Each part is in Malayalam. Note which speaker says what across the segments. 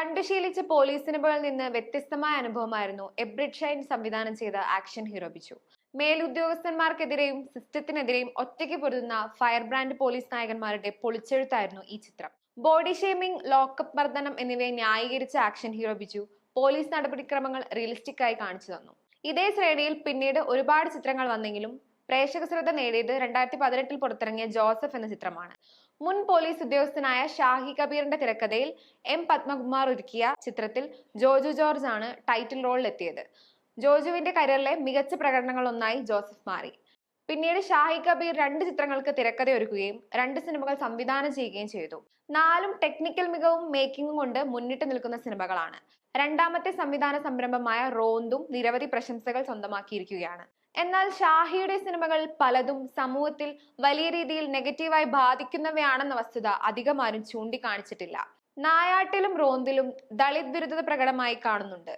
Speaker 1: കണ്ടുശീലിച്ച പോലീസ് സിനിമകളിൽ നിന്ന് വ്യത്യസ്തമായ അനുഭവമായിരുന്നു എബ്രിഡ് ഷൈൻ സംവിധാനം ചെയ്ത ആക്ഷൻ ഹീറോ ബിജു. മേലുദ്യോഗസ്ഥന്മാർക്കെതിരെയും സിസ്റ്റത്തിനെതിരെയും ഒറ്റയ്ക്ക് പൊരുതുന്ന ഫയർ ബ്രാൻഡ് പോലീസ് നായകന്മാരുടെ പൊളിച്ചെഴുത്തായിരുന്നു ഈ ചിത്രം. ബോഡി ഷേമിംഗ് ലോക്കപ്പ് മർദ്ദനം എന്നിവയെ ന്യായീകരിച്ച ആക്ഷൻ ഹീറോ ബിജു പോലീസ് നടപടിക്രമങ്ങൾ റിയലിസ്റ്റിക് ആയി കാണിച്ചു തന്നു. ഇതേ ശ്രേണിയിൽ പിന്നീട് ഒരുപാട് ചിത്രങ്ങൾ വന്നെങ്കിലും പ്രേക്ഷക ശ്രദ്ധ നേടിയത് രണ്ടായിരത്തി പതിനെട്ടിൽ പുറത്തിറങ്ങിയ ജോസഫ് എന്ന ചിത്രമാണ്. മുൻ പോലീസ് ഉദ്യോഗസ്ഥനായ ഷാഹി കബീറിന്റെ തിരക്കഥയിൽ എം പത്മകുമാർ ഒരുക്കിയ ചിത്രത്തിൽ ജോജു ജോർജ് ആണ് ടൈറ്റിൽ റോളിൽ എത്തിയത്. ജോജുവിന്റെ കരിയറിലെ മികച്ച പ്രകടനങ്ങളൊന്നായി ജോസഫ് മാറി. പിന്നീട് ഷാഹി കബീർ രണ്ട് ചിത്രങ്ങൾക്ക് തിരക്കഥ ഒരുക്കുകയും രണ്ട് സിനിമകൾ സംവിധാനം ചെയ്യുകയും ചെയ്തു. നാലും ടെക്നിക്കൽ മികവും മേക്കിംഗും കൊണ്ട് മുന്നിട്ട് നിൽക്കുന്ന സിനിമകളാണ്. രണ്ടാമത്തെ സംവിധാന സംരംഭമായ റോന്തും നിരവധി പ്രശംസകൾ സ്വന്തമാക്കിയിരിക്കുകയാണ്. എന്നാൽ ഷാഹിയുടെ സിനിമകൾ പലതും സമൂഹത്തിൽ വലിയ രീതിയിൽ നെഗറ്റീവായി ബാധിക്കുന്നവയാണെന്ന വസ്തുത അധികമാരും ചൂണ്ടിക്കാണിച്ചിട്ടില്ല. നായാട്ടിലും റോന്തിലും ദളിത് വിരുദ്ധത പ്രകടമായി കാണുന്നുണ്ട്.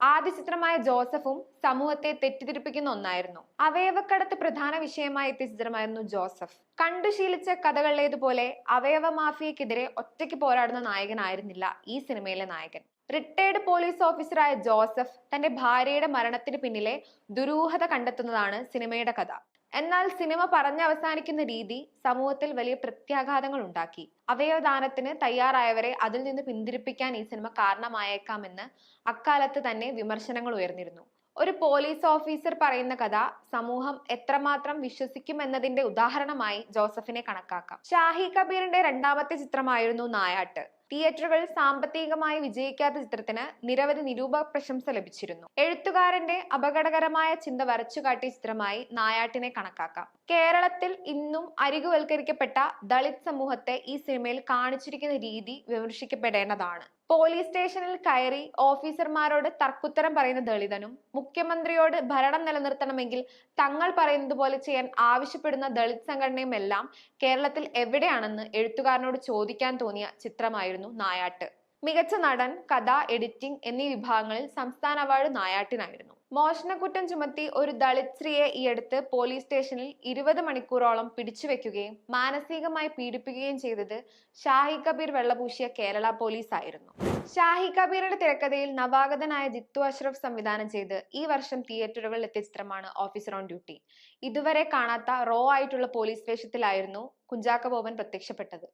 Speaker 1: ആദ്യ ചിത്രമായ ജോസഫും സമൂഹത്തെ തെറ്റിദ്ധരിപ്പിക്കുന്ന ഒന്നായിരുന്നു. അവയവക്കടത്ത് പ്രധാന വിഷയമായി എത്തിയ ചിത്രമായിരുന്നു ജോസഫ്. കണ്ടുശീലിച്ച കഥകളിലേതുപോലെ അവയവ മാഫിയക്കെതിരെ ഒറ്റയ്ക്ക് പോരാടുന്ന നായകനായിരുന്നില്ല ഈ സിനിമയിലെ നായകൻ. റിട്ടയർഡ് പോലീസ് ഓഫീസറായ ജോസഫ് തന്റെ ഭാര്യയുടെ മരണത്തിന് പിന്നിലെ ദുരൂഹത കണ്ടെത്തുന്നതാണ് സിനിമയുടെ കഥ. എന്നാൽ സിനിമ പറഞ്ഞവസാനിക്കുന്ന രീതി സമൂഹത്തിൽ വലിയ പ്രത്യാഘാതങ്ങൾ ഉണ്ടാക്കി. അവയവദാനത്തിന് തയ്യാറായവരെ അതിൽ നിന്ന് പിന്തിരിപ്പിക്കാൻ ഈ സിനിമ കാരണമായേക്കാമെന്ന് അക്കാലത്ത് തന്നെ വിമർശനങ്ങൾ ഉയർന്നിരുന്നു. ഒരു പോലീസ് ഓഫീസർ പറയുന്ന കഥ സമൂഹം എത്രമാത്രം വിശ്വസിക്കും എന്നതിന്റെ ഉദാഹരണമായി ജോസഫിനെ കണക്കാക്കാം. ഷാഹി കബീറിന്റെ രണ്ടാമത്തെ ചിത്രമായിരുന്നു നായാട്ട്. തിയേറ്ററുകളിൽ സാമ്പത്തികമായി വിജയിക്കാത്ത ചിത്രത്തിന് നിരവധി നിരൂപക പ്രശംസ ലഭിച്ചിരുന്നു. എഴുത്തുകാരന്റെ അപകടകരമായ ചിന്ത വരച്ചുകാട്ടിയ ചിത്രമായി നായാട്ടിനെ കണക്കാക്കാം. കേരളത്തിൽ ഇന്നും അരികുവൽക്കരിക്കപ്പെട്ട ദളിത് സമൂഹത്തെ ഈ സിനിമയിൽ കാണിച്ചിരിക്കുന്ന രീതി വിമർശിക്കപ്പെടേണ്ടതാണ്. പോലീസ് സ്റ്റേഷനിൽ കയറി ഓഫീസർമാരോട് തർക്കുത്തരം പറയുന്ന ദളിതനും മുഖ്യമന്ത്രിയോട് ഭരണം നിലനിർത്തണമെങ്കിൽ തങ്ങൾ പറയുന്നത് പോലെ ചെയ്യാൻ ആവശ്യപ്പെടുന്ന ദളിത് സംഘടനയും എല്ലാം കേരളത്തിൽ എവിടെയാണെന്ന് എഴുത്തുകാരനോട് ചോദിക്കാൻ തോന്നിയ ചിത്രമായിരുന്നു നായാട്ട്. മികച്ച നടൻ കഥ എഡിറ്റിംഗ് എന്നീ വിഭാഗങ്ങളിൽ സംസ്ഥാന അവാർഡ് നായാട്ടിനായിരുന്നു. മോഷണക്കുറ്റം ചുമത്തി ഒരു ദളിത് സ്ത്രീയെ ഈയടുത്ത് പോലീസ് സ്റ്റേഷനിൽ ഇരുപത് മണിക്കൂറോളം പിടിച്ചുവെക്കുകയും മാനസികമായി പീഡിപ്പിക്കുകയും ചെയ്തത് ഷാഹി കബീർ വെള്ളപൂശിയ കേരള പോലീസ് ആയിരുന്നു. ഷാഹി കബീറിന്റെ തിരക്കഥയിൽ നവാഗതനായ ജിത്തു അഷ്റഫ് സംവിധാനം ചെയ്ത് ഈ വർഷം തിയേറ്ററുകളിൽ എത്തിയ ചിത്രമാണ് ഓഫീസർ ഓൺ ഡ്യൂട്ടി. ഇതുവരെ കാണാത്ത റോ ആയിട്ടുള്ള പോലീസ് വേഷത്തിലായിരുന്നു കുഞ്ചാക്ക ബോബൻ പ്രത്യക്ഷപ്പെട്ടത്.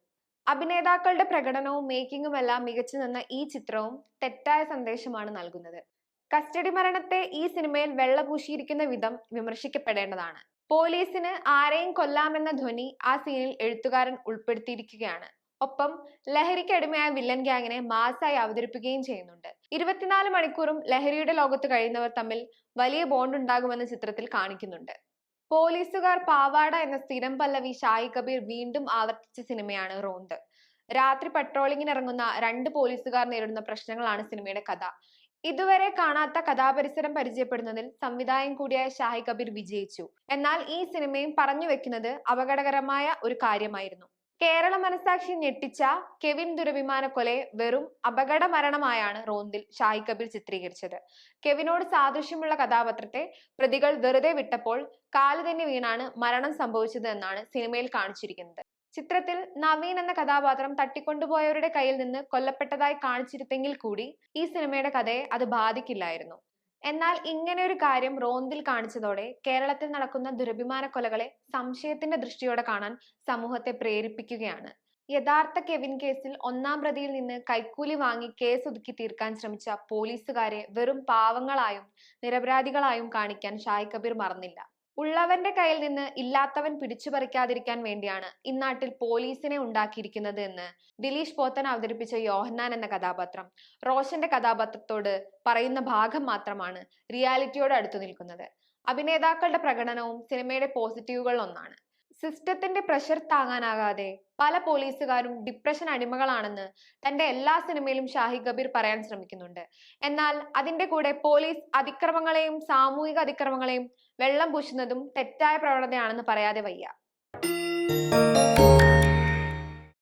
Speaker 1: അഭിനേതാക്കളുടെ പ്രകടനവും മേക്കിങ്ങുമെല്ലാം മികച്ചു നിന്ന ഈ ചിത്രവും തെറ്റായ സന്ദേശമാണ് നൽകുന്നത്. കസ്റ്റഡി മരണത്തെ ഈ സിനിമയിൽ വെള്ളപൂശിയിരിക്കുന്ന വിധം വിമർശിക്കപ്പെടേണ്ടതാണ്. പോലീസിന് ആരെയും കൊല്ലാമെന്ന ധ്വനി ആ സീനിൽ എഴുത്തുകാരൻ ഉൾപ്പെടുത്തിയിരിക്കുകയാണ്. ഒപ്പം ലഹരിക്കടിമയായ വില്ലൻ ഗ്യാങ്ങിനെ മാസായി അവതരിപ്പിക്കുകയും ചെയ്യുന്നുണ്ട്. ഇരുപത്തിനാല് മണിക്കൂറും ലഹരിയുടെ ലോകത്ത് കഴിയുന്നവർ തമ്മിൽ വലിയ ബോണ്ട് ഉണ്ടാകുമെന്ന് ചിത്രത്തിൽ കാണിക്കുന്നുണ്ട്. പോലീസുകാർ പാവാട എന്ന സ്ഥിരം പല്ലവി ഷായി കബീർ വീണ്ടും ആവർത്തിച്ച സിനിമയാണ് റോന്ത്. രാത്രി പട്രോളിങ്ങിന് ഇറങ്ങുന്ന രണ്ട് പോലീസുകാർ നേരിടുന്ന പ്രശ്നങ്ങളാണ് സിനിമയുടെ കഥ. ഇതുവരെ കാണാത്ത കഥാപരിസരം പരിചയപ്പെടുന്നതിൽ സംവിധായകൻ കൂടിയായ ഷാഹി കബീർ വിജയിച്ചു. എന്നാൽ ഈ സിനിമയും പറഞ്ഞു വെക്കുന്നത് അപകടകരമായ ഒരു കാര്യമായിരുന്നു. കേരള മനസാക്ഷി ഞെട്ടിച്ച കെവിൻ ദുരഭിമാന കൊലയെ വെറും അപകട മരണമായാണ് റോന്തിൽ ഷാഹി കബീർ ചിത്രീകരിച്ചത്. കെവിനോട് സാദൃശ്യമുള്ള കഥാപാത്രത്തെ പ്രതികൾ വെറുതെ വിട്ടപ്പോൾ കാൽ തന്നെ വീണാണ് മരണം സംഭവിച്ചത് എന്നാണ് സിനിമയിൽ കാണിച്ചിരിക്കുന്നത്. ചിത്രത്തിൽ നവീൻ എന്ന കഥാപാത്രം തട്ടിക്കൊണ്ടുപോയവരുടെ കയ്യിൽ നിന്ന് കൊല്ലപ്പെട്ടതായി കാണിച്ചിരുത്തെങ്കിൽ കൂടി ഈ സിനിമയുടെ കഥയെ അത് ബാധിക്കില്ലായിരുന്നു. എന്നാൽ ഇങ്ങനെ ഒരു കാര്യം റോന്തിൽ കാണിച്ചതോടെ കേരളത്തിൽ നടക്കുന്ന ദുരഭിമാന കൊലകളെ സംശയത്തിന്റെ ദൃഷ്ടിയോടെ കാണാൻ സമൂഹത്തെ പ്രേരിപ്പിക്കുകയാണ്. യഥാർത്ഥ കെവിൻ കേസിൽ ഒന്നാം പ്രതിയിൽ നിന്ന് കൈക്കൂലി വാങ്ങി കേസ് ഒതുക്കി തീർക്കാൻ ശ്രമിച്ച പോലീസുകാരെ വെറും പാവങ്ങളായും നിരപരാധികളായും കാണിക്കാൻ ഷായ് കബീർ മറന്നില്ല. ഉള്ളവന്റെ കയ്യിൽ നിന്ന് ഇല്ലാത്തവൻ പിടിച്ചു പറിക്കാതിരിക്കാൻ വേണ്ടിയാണ് ഇന്നാട്ടിൽ പോലീസിനെ ഉണ്ടാക്കിയിരിക്കുന്നത് എന്ന് ദിലീഷ് പോത്തൻ അവതരിപ്പിച്ച യോഹന്നാൻ എന്ന കഥാപാത്രം. റോഷന്റെ കഥാപാത്രത്തോട് പറയുന്ന ഭാഗം മാത്രമാണ് റിയാലിറ്റിയോട് അടുത്തു നിൽക്കുന്നത്. അഭിനേതാക്കളുടെ പ്രകടനവും സിനിമയുടെ പോസിറ്റീവുകളിൽ ഒന്നാണ്. സിസ്റ്റത്തിന്റെ പ്രഷർ താങ്ങാനാകാതെ പല പോലീസുകാരും ഡിപ്രഷൻ അടിമകളാണെന്ന് തന്റെ എല്ലാ സിനിമയിലും ഷാഹി കബീർ പറയാൻ ശ്രമിക്കുന്നുണ്ട്. എന്നാൽ അതിന്റെ കൂടെ പോലീസ് അതിക്രമങ്ങളെയും സാമൂഹിക അതിക്രമങ്ങളെയും വെള്ളം പൂശുന്നതും തെറ്റായ പ്രവണതയാണെന്ന് പറയാതെ വയ്യ.